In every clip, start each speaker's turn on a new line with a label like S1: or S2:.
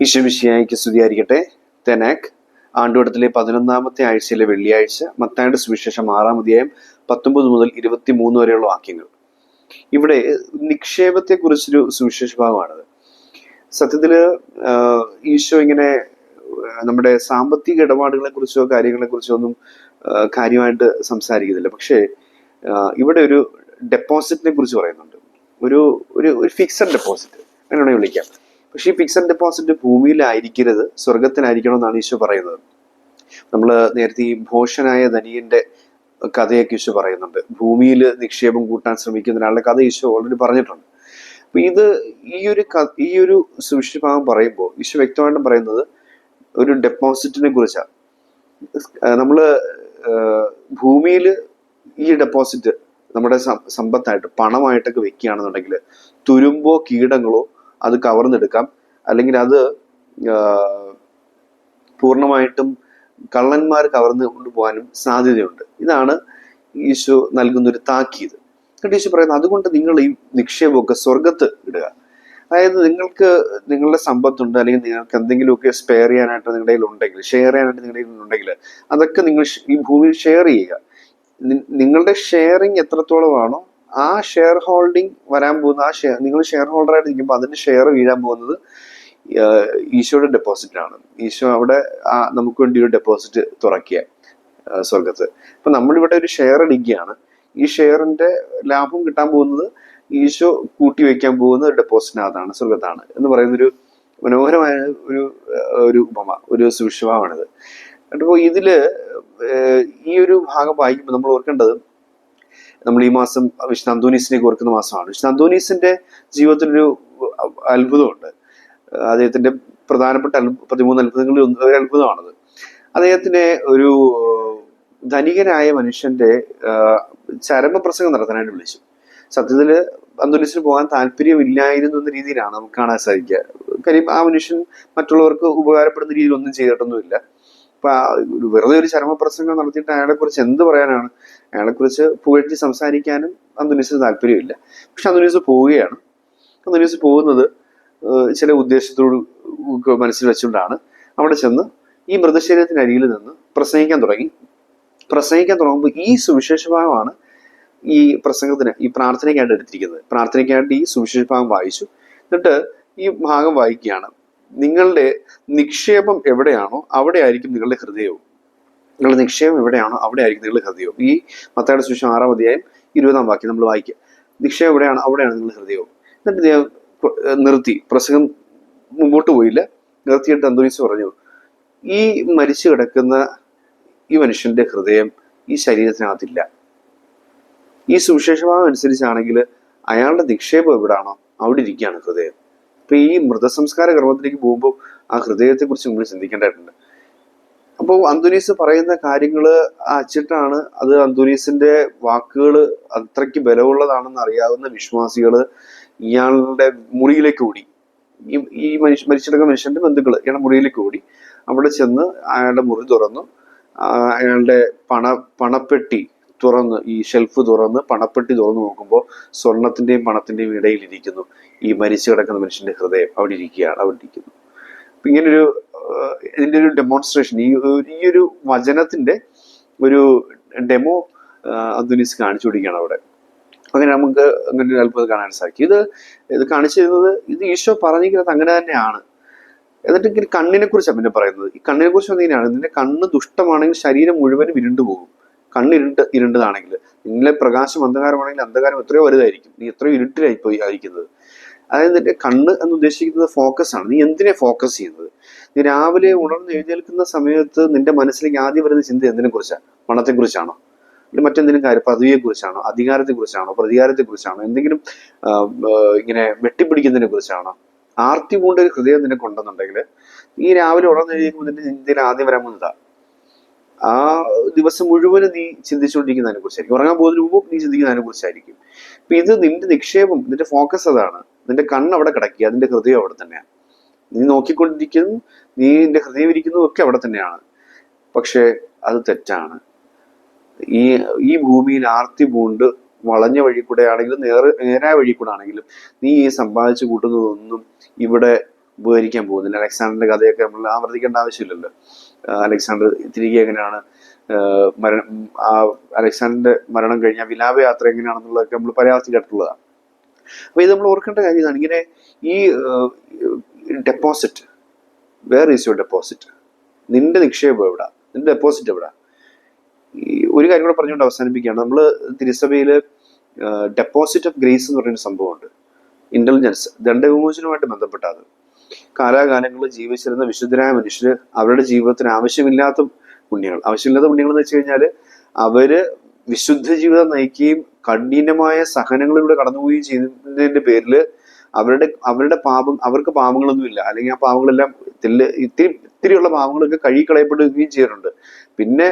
S1: ഈശ്വമിശിയായിക്ക് സ്തുതിയായിരിക്കട്ടെ. തെനാക് ആണ്ടുവട്ടത്തിലെ പതിനൊന്നാമത്തെ ആഴ്ചയിലെ വെള്ളിയാഴ്ച മത്തായുടെ സുവിശേഷം ആറാം അധ്യായം പത്തൊമ്പത് മുതൽ ഇരുപത്തി മൂന്ന് വരെയുള്ള വാക്യങ്ങൾ. ഇവിടെ നിക്ഷേപത്തെക്കുറിച്ചൊരു സുവിശേഷ ഭാഗമാണത്. സത്യത്തിൽ ഈശോ ഇങ്ങനെ നമ്മുടെ സാമ്പത്തിക ഇടപാടുകളെ കുറിച്ചോ കാര്യങ്ങളെ കുറിച്ചോ ഒന്നും കാര്യമായിട്ട് സംസാരിക്കുന്നില്ല. പക്ഷേ ഇവിടെ ഒരു ഡെപ്പോസിറ്റിനെ കുറിച്ച് പറയുന്നുണ്ട്. ഒരു ഒരു ഒരു ഫിക്സഡ് ഡെപ്പോസിറ്റ്. അങ്ങനെയാണെങ്കിൽ വിളിക്കാം. പക്ഷേ ഈ ഫിക്സഡ് ഡെപ്പോസിറ്റ് ഭൂമിയിലായിരിക്കരുത് സ്വർഗത്തിലായിരിക്കണം എന്നാണ് ഈശോ പറയുന്നത്. നമ്മൾ നേരത്തെ ഈ ഭോഷനായ ധനിയന്റെ കഥയൊക്കെ ഈശോ പറയുന്നുണ്ട്. ഭൂമിയിൽ നിക്ഷേപം കൂട്ടാൻ ശ്രമിക്കുന്ന ഒരാളുടെ കഥ ഈശോ ഓൾറെഡി പറഞ്ഞിട്ടുണ്ട്. അപ്പൊ ഇത് ഈ ഒരു ഈ ഒരു സുവിശേഷ പറയുമ്പോൾ ഈശോ വ്യക്തമായിട്ടും പറയുന്നത് ഒരു ഡെപ്പോസിറ്റിനെ കുറിച്ചാണ്. നമ്മൾ ഭൂമിയിൽ ഈ ഡെപ്പോസിറ്റ് നമ്മുടെ സമ്പത്തായിട്ട് പണമായിട്ടൊക്കെ വെക്കുകയാണെന്നുണ്ടെങ്കിൽ തുരുമ്പോ കീടങ്ങളോ അത് കവർന്നെടുക്കാം. അല്ലെങ്കിൽ അത് പൂർണമായിട്ടും കള്ളന്മാർ കവർന്ന് കൊണ്ടുപോകാനും സാധ്യതയുണ്ട്. ഇതാണ് ഈശോ നൽകുന്നൊരു താക്കീത്. എന്നിട്ട് ഈശോ പറയുന്നത് അതുകൊണ്ട് നിങ്ങൾ ഈ നിക്ഷേപമൊക്കെ സ്വർഗത്ത് ഇടുക. അതായത് നിങ്ങൾക്ക് നിങ്ങളുടെ സമ്പത്തുണ്ട് അല്ലെങ്കിൽ നിങ്ങൾക്ക് എന്തെങ്കിലുമൊക്കെ സ്പെയർ ചെയ്യാനായിട്ട് നിങ്ങളുടെ കയ്യിൽ ഉണ്ടെങ്കിൽ ഷെയർ ചെയ്യാനായിട്ട് നിങ്ങളുടെ കയ്യിൽ ഉണ്ടെങ്കിൽ അതൊക്കെ നിങ്ങൾ ഈ ഭൂമിയിൽ ഷെയർ ചെയ്യുക. നിങ്ങളുടെ ഷെയറിങ് എത്രത്തോളമാണോ ആ ഷെയർ ഹോൾഡിംഗ് വരാൻ പോകുന്ന ആ ഷെയർ നിങ്ങൾ ഷെയർ ഹോൾഡറായിട്ട് നിൽക്കുമ്പോൾ അതിന്റെ ഷെയർ വീഴാൻ പോകുന്നത് ഈശോയുടെ ഡെപ്പോസിറ്റ് ആണ്. ഈശോ അവിടെ ആ നമുക്ക് വേണ്ടി ഒരു ഡെപ്പോസിറ്റ് തുറക്കിയ സ്വർഗത്ത് അപ്പൊ നമ്മളിവിടെ ഒരു ഷെയർ ഇടുകയാണ് ഈ ഷെയറിന്റെ ലാഭം കിട്ടാൻ പോകുന്നത് ഈശോ കൂട്ടി വെക്കാൻ പോകുന്ന ഒരു ഡെപ്പോസിറ്റിനകത്താണ് സ്വർഗത്താണ് എന്ന് പറയുന്ന ഒരു മനോഹരമായ ഒരു ഒരു ഉപമ ഒരു സുവിശ്വാണിത് അപ്പോൾ ഇതിൽ ഈ ഒരു ഭാഗം വായിക്കുമ്പോൾ നമ്മൾ ഓർക്കേണ്ടത് നമ്മൾ ഈ മാസം വിഷ്ണു ഓർക്കുന്ന മാസമാണ്. വിഷ്ണു അന്തോനീസിന്റെ ജീവിതത്തിലൊരു അത്ഭുതമുണ്ട്. അദ്ദേഹത്തിന്റെ പ്രധാനപ്പെട്ട പതിമൂന്ന് അത്ഭുതങ്ങളിൽ ഒരു അത്ഭുതമാണത്. അദ്ദേഹത്തിനെ ഒരു ധനികനായ മനുഷ്യന്റെ ചരമ ചരമപ്രസംഗം നടത്താനായിട്ട് വിളിച്ചു. സത്യത്തിൽ അന്തോനീസിന് പോകാൻ താല്പര്യമില്ലായിരുന്നു എന്ന രീതിയിലാണ് നമുക്ക് കാണാൻ സാധിക്കുക. കാര്യം ആ മനുഷ്യൻ മറ്റുള്ളവർക്ക് ഉപകാരപ്പെടുന്ന രീതിയിൽ ഒന്നും ചെയ്തിട്ടൊന്നുമില്ല. അപ്പൊ വെറുതെ ഒരു ചരമപ്രസംഗം നടത്തിയിട്ട് അയാളെ കുറിച്ച് എന്ത് പറയാനാണ്? അയാളെ കുറിച്ച് പുകഴ്ത്തി സംസാരിക്കാനും അന്തോനീസിന് താല്പര്യമില്ല. പക്ഷെ അന്തോനീസ് പോവുകയാണ്. അന്തോനീസ് പോകുന്നത് ചില ഉദ്ദേശത്തോട് മനസ്സിൽ വെച്ചുകൊണ്ടാണ്. അവിടെ ചെന്ന് ഈ മൃതശരീരത്തിനരികിൽ നിന്ന് പ്രസംഗിക്കാൻ തുടങ്ങി. പ്രസംഗിക്കാൻ തുടങ്ങുമ്പോൾ ഈ സുവിശേഷ ഭാഗമാണ് ഈ പ്രസംഗത്തിന് ഈ പ്രാർത്ഥനയ്ക്കായിട്ട് എടുത്തിരിക്കുന്നത്. പ്രാർത്ഥനയ്ക്കായിട്ട് ഈ സുവിശേഷ ഭാഗം വായിച്ചു. എന്നിട്ട് ഈ ഭാഗം വായിക്കുകയാണ്. നിങ്ങളുടെ നിക്ഷേപം എവിടെയാണോ അവിടെ ആയിരിക്കും നിങ്ങളുടെ ഹൃദയവും. നിങ്ങളുടെ നിക്ഷേപം എവിടെയാണോ അവിടെ ആയിരിക്കും നിങ്ങളുടെ ഹൃദയവും. ഈ മത്തയുടെ സുശേഷം ആറാം അധ്യായം ഇരുപതാം വാക്യം നമ്മൾ വായിക്കുക. നിക്ഷേപം എവിടെയാണ്? അവിടെയാണ് നിങ്ങളുടെ ഹൃദയവും. എന്നിട്ട് ഞാൻ നിർത്തി. പ്രസംഗം മുമ്പോട്ട് പോയില്ല. നിർത്തിയിട്ട് അന്തോണീസ് പറഞ്ഞു. ഈ മരിച്ചു കിടക്കുന്ന ഈ മനുഷ്യന്റെ ഹൃദയം ഈ ശരീരത്തിനകത്തില്ല. ഈ സുവിശേഷഭാവം അനുസരിച്ചാണെങ്കിൽ അയാളുടെ നിക്ഷേപം എവിടാണോ? അവിടെ ഇരിക്കുകയാണ് ഹൃദയം. അപ്പൊ ഈ മൃതസംസ്കാര കർമ്മത്തിലേക്ക് പോകുമ്പോൾ ആ ഹൃദയത്തെ കുറിച്ച് നമ്മൾ ചിന്തിക്കേണ്ടതായിട്ടുണ്ട്. അപ്പോൾ അന്തോനീസ് പറയുന്ന കാര്യങ്ങൾ അച്ചിട്ടാണ് അത് അന്തോനീസിന്റെ വാക്കുകൾ അത്രയ്ക്ക് ബലമുള്ളതാണെന്ന് അറിയാവുന്ന വിശ്വാസികൾ ഇയാളുടെ മുറിയിലേക്ക് ഓടി. ഈ മനുഷ്യ മരിച്ചിടക്കുന്ന മനുഷ്യന്റെ ബന്ധുക്കൾ ഇയാളുടെ മുറിയിലേക്ക് ഓടി. അവിടെ ചെന്ന് അയാളുടെ മുറി തുറന്നു. അയാളുടെ പണ പണപ്പെട്ടി തുറന്ന് ഈ ഷെൽഫ് തുറന്ന് പണപ്പെട്ടി തുറന്നു നോക്കുമ്പോൾ സ്വർണത്തിന്റെയും പണത്തിന്റെയും ഇടയിൽ ഇരിക്കുന്നു ഈ മരിച്ചു കിടക്കുന്ന മനുഷ്യന്റെ ഹൃദയം അവിടെ ഇരിക്കുകയാണ് അവിടെ ഇരിക്കുന്നു. ഇങ്ങനൊരു ഇതിന്റെ ഒരു ഡെമോൺസ്ട്രേഷൻ ഈ ഒരു- ഈ ഒരു ഡെമോ അദ്വനീസ് കാണിച്ചു കൊടുക്കുകയാണ് അവിടെ. അങ്ങനെ നമുക്ക് അങ്ങനെ ഒരു അത്ഭുതം കാണാൻ സാധിക്കും. ഇത് ഇത് കാണിച്ചു തരുന്നത് ഇത് ഈശോ പറഞ്ഞിരിക്കുന്നത് അങ്ങനെ തന്നെയാണ്. എന്നിട്ട് കണ്ണിനെ കുറിച്ചാണ് പിന്നെ പറയുന്നത്. ഈ കണ്ണിനെ കുറിച്ച് ഇങ്ങനെയാണ് നിന്റെ കണ്ണ് ദുഷ്ടമാണെങ്കിൽ ശരീരം മുഴുവനും ഇരുണ്ടു പോകും കണ്ണ് ഇരുണ്ട് ഇരുണ്ടതാണെങ്കിൽ നിങ്ങളെ പ്രകാശം അന്ധകാരമാണെങ്കിൽ അന്ധകാരം എത്രയോ വലുതായിരിക്കും. നീ എത്രയോ ഇരുട്ടിലായി പോയി ആയിരിക്കുന്നത്. അതായത് നിന്റെ കണ്ണ് എന്ന് ഉദ്ദേശിക്കുന്നത് ഫോക്കസ് ആണ്. നീ എന്തിനെ ഫോക്കസ് ചെയ്യുന്നത്? നീ രാവിലെ ഉണർന്ന് എഴുന്നേൽക്കുന്ന സമയത്ത് നിന്റെ മനസ്സിലേക്ക് ആദ്യം വരുന്ന ചിന്ത എന്തിനെ കുറിച്ചാണ് പണത്തെ കുറിച്ചാണോ അല്ലെങ്കിൽ മറ്റെന്തെങ്കിലും കാര്യം പദവിയെ കുറിച്ചാണോ അധികാരത്തെ കുറിച്ചാണോ പ്രതികാരത്തെ കുറിച്ചാണോ എന്തെങ്കിലും ഇങ്ങനെ വെട്ടിപ്പിടിക്കുന്നതിനെ കുറിച്ചാണോ ആർത്തി പൂണ്ട ഒരു ഹൃദയം നിനക്കുണ്ടെന്നുണ്ടെങ്കിൽ നീ രാവിലെ ഉണർന്ന് എഴുതിക്കുമ്പോൾ നിന്റെ ചിന്തയിൽ ആദ്യം വരാൻ ആ ദിവസം മുഴുവനും നീ ചിന്തിച്ചുകൊണ്ടിരിക്കുന്നതിനെ കുറിച്ചായിരിക്കും ഉറങ്ങാൻ പോകുന്നതിന് രൂപം നീ ചിന്തിക്കുന്നതിനെ കുറിച്ചായിരിക്കും അപ്പൊ ഇത് നിന്റെ നിക്ഷേപം നിന്റെ ഫോക്കസ് അതാണ്. നിന്റെ കണ്ണ് അവിടെ കിടക്കുക അതിന്റെ ഹൃദയം അവിടെ തന്നെയാണ്. നീ നോക്കിക്കൊണ്ടിരിക്കുന്നു നീ നിന്റെ ഹൃദയം ഇരിക്കുന്നതും ഒക്കെ അവിടെ തന്നെയാണ്. പക്ഷേ അത് തെറ്റാണ്. ഈ ഈ ഭൂമിയിൽ ആർത്തി പൂണ്ട് വളഞ്ഞ വഴി കൂടെ ആണെങ്കിലും നേരെ നേരായ വഴി കൂടെ ആണെങ്കിലും നീ ഈ സമ്പാദിച്ചു കൂട്ടുന്നതൊന്നും ഇവിടെ ഉപകരിക്കാൻ പോകുന്നില്ല. അലക്സാണ്ടറിന്റെ കഥയൊക്കെ നമ്മൾ ആവർത്തിക്കേണ്ട ആവശ്യമില്ലല്ലോ. അലക്സാണ്ടർ തിരികെ എങ്ങനെയാണ് മരണം ആ അലക്സാണ്ടറിന്റെ മരണം കഴിഞ്ഞ വിലാപയാത്ര എങ്ങനെയാണെന്നുള്ളതൊക്കെ നമ്മൾ പരാമർശം കേട്ടിട്ടുള്ളതാണ് അപ്പൊ ഇത് നമ്മൾ ഓർക്കേണ്ട കാര്യം ഇതാണ്. ഇങ്ങനെ ഈ deposit where is your deposit നിന്റെ നിക്ഷേപം എവിടെ? നിന്റെ ഡെപ്പോസിറ്റ് എവിടെ? ഈ ഒരു കാര്യം കൂടെ പറഞ്ഞുകൊണ്ട് അവസാനിപ്പിക്കുകയാണ്. നമ്മൾ തിരുസഭയിൽ ഡെപ്പോസിറ്റ് ഓഫ് ഗ്രേസ് എന്ന് പറയുന്ന സംഭവമുണ്ട്. ഇന്റലിജൻസ് ദണ്ഡവിമോചനവുമായിട്ട് ബന്ധപ്പെട്ടത്. കാലാകാലങ്ങളിൽ ജീവിച്ചിരുന്ന വിശുദ്ധരായ മനുഷ്യർ അവരുടെ ജീവിതത്തിന് ആവശ്യമില്ലാത്ത പുണ്യങ്ങൾ. ആവശ്യമില്ലാത്ത പുണ്യങ്ങൾ എന്ന് വെച്ച് കഴിഞ്ഞാൽ അവർ വിശുദ്ധ ജീവിതം നയിക്കുകയും കഠിനമായ സഹനങ്ങളിലൂടെ കടന്നുപോവുകയും ചെയ്യുന്നതിന്റെ പേരിൽ അവരുടെ അവരുടെ പാപം അവർക്ക് പാപങ്ങളൊന്നുമില്ല. അല്ലെങ്കിൽ ആ പാപങ്ങളെല്ലാം ഇത്തിരി ഇത്തിരിയുള്ള പാപങ്ങളൊക്കെ കഴുകിക്കളയപ്പെടുകയും ചെയ്യാറുണ്ട്. പിന്നെ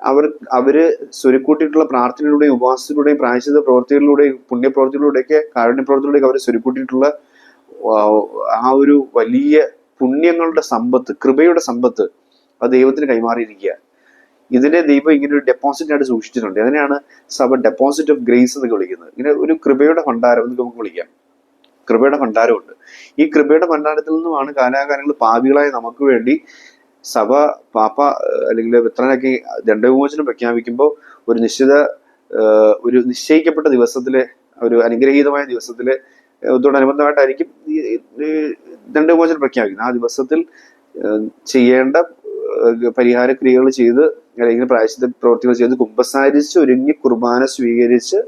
S1: അവർ അവർ സ്വരുക്കൂട്ടിയിട്ടുള്ള പ്രാർത്ഥനയിലൂടെയും ഉപവാസത്തിലൂടെയും പ്രായശ്ചിത പ്രവർത്തികളിലൂടെയും പുണ്യപ്രവർത്തികളിലൂടെയൊക്കെ കാരുണ്യ പ്രവർത്തികളിലൂടെയൊക്കെ അവർ സ്വരുക്കൂട്ടിയിട്ടുള്ള ആ ഒരു വലിയ പുണ്യങ്ങളുടെ സമ്പത്ത് കൃപയുടെ സമ്പത്ത് അത് ദൈവത്തിന് കൈമാറിയിരിക്കുക. ഇതിനെ ദൈവം ഇങ്ങനെ ഒരു ഡെപ്പോസിറ്റ് ആയിട്ട് സൂക്ഷിച്ചിട്ടുണ്ട്. അതിനെയാണ് സഭ ഡെപ്പോസിറ്റ് ഓഫ് ഗ്രേസ് എന്നൊക്കെ വിളിക്കുന്നത്? ഇങ്ങനെ ഒരു കൃപയുടെ ഭണ്ഡാരം എന്നൊക്കെ നമുക്ക് വിളിക്കാം. കൃപയുടെ ഭണ്ഡാരമുണ്ട്. ഈ കൃപയുടെ ഭണ്ഡാരത്തിൽ നിന്നുമാണ് കാലാകാലങ്ങൾ പാപികളായ നമുക്ക് വേണ്ടി സഭ പാപ്പ അല്ലെങ്കിൽ വിത്രനൊക്കെ ദണ്ഡവിമോചനം പ്രഖ്യാപിക്കുമ്പോൾ ഒരു നിശ്ചിത ഒരു നിശ്ചയിക്കപ്പെട്ട ദിവസത്തിലെ ഒരു അനുഗ്രഹീതമായ ദിവസത്തിലെ ഇതോടനുബന്ധമായിട്ടായിരിക്കും ദണ്ഡവിമോചനം പ്രഖ്യാപിക്കുന്നത്. ആ ദിവസത്തിൽ ചെയ്യേണ്ട പരിഹാര ക്രിയകൾ ചെയ്ത് അല്ലെങ്കിൽ പ്രായശ്ചിത്ത പ്രവർത്തികൾ ചെയ്ത് കുമ്പസാരിച്ച് ഒരുങ്ങി കുർബാന സ്വീകരിച്ച്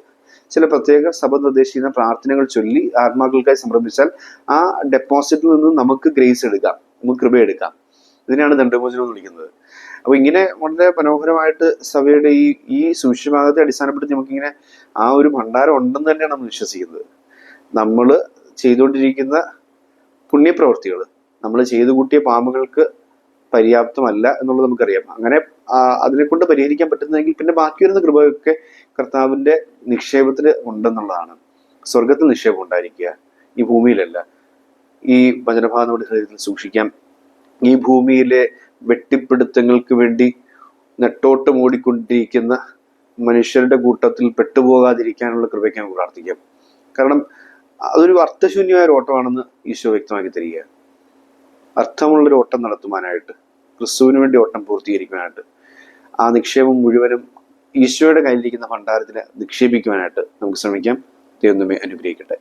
S1: ചില പ്രത്യേക സഭ നിർദ്ദേശിക്കുന്ന പ്രാർത്ഥനകൾ ചൊല്ലി ആത്മാക്കൾക്കായി സംരംഭിച്ചാൽ ആ ഡെപ്പോസിറ്റിൽ നിന്ന് നമുക്ക് ഗ്രേസ് എടുക്കാം. നമുക്ക് കൃപ എടുക്കാം. ഇതിനെയാണ് ദണ്ഡമോചനം എന്ന് വിളിക്കുന്നത്. അപ്പൊ ഇങ്ങനെ വളരെ മനോഹരമായിട്ട് സഭയുടെ ഈ ഈ സൂക്ഷ്മഭാഗത്തെ അടിസ്ഥാനപ്പെടുത്തി നമുക്കിങ്ങനെ ആ ഒരു ഭണ്ഡാരം ഉണ്ടെന്ന് തന്നെയാണ് നമ്മൾ വിശ്വസിക്കുന്നത്. നമ്മൾ ചെയ്തുകൊണ്ടിരിക്കുന്ന പുണ്യപ്രവർത്തികൾ നമ്മൾ ചെയ്തു കൂട്ടിയ പാമ്പുകൾക്ക് പര്യാപ്തമല്ല എന്നുള്ളത് നമുക്കറിയാം. അങ്ങനെ അതിനെക്കൊണ്ട് പരിഹരിക്കാൻ പറ്റുന്നതെങ്കിൽ പിന്നെ ബാക്കി വരുന്ന കൃപയൊക്കെ കർത്താവിന്റെ നിക്ഷേപത്തിൽ ഉണ്ടെന്നുള്ളതാണ്. സ്വർഗത്തിൽ നിക്ഷേപം ഉണ്ടായിരിക്കുക. ഈ ഭൂമിയിലല്ല. ഈ വചനഭാഗം ഹൃദയത്തിൽ സൂക്ഷിക്കാം. ഈ ഭൂമിയിലെ വെട്ടിപ്പിടുത്തങ്ങൾക്ക് വേണ്ടി നെട്ടോട്ടം ഓടിക്കൊണ്ടിരിക്കുന്ന മനുഷ്യരുടെ കൂട്ടത്തിൽ പെട്ടുപോകാതിരിക്കാനുള്ള കൃപയ്ക്ക് നമുക്ക് പ്രാർത്ഥിക്കാം. കാരണം അതൊരു അർത്ഥശൂന്യമായ ഒരു ഓട്ടമാണെന്ന് ഈശോ വ്യക്തമാക്കി തരിക അർത്ഥമുള്ളൊരു ഓട്ടം നടത്തുവാനായിട്ട് ക്രിസ്തുവിന് വേണ്ടി ഓട്ടം പൂർത്തീകരിക്കുവാനായിട്ട് ആ നിക്ഷേപം മുഴുവനും ഈശോയുടെ കയ്യിലിരിക്കുന്ന ഭണ്ഡാരത്തിൽ നിക്ഷേപിക്കുവാനായിട്ട് നമുക്ക് ശ്രമിക്കാം. ദൈവം അനുഗ്രഹിക്കട്ടെ.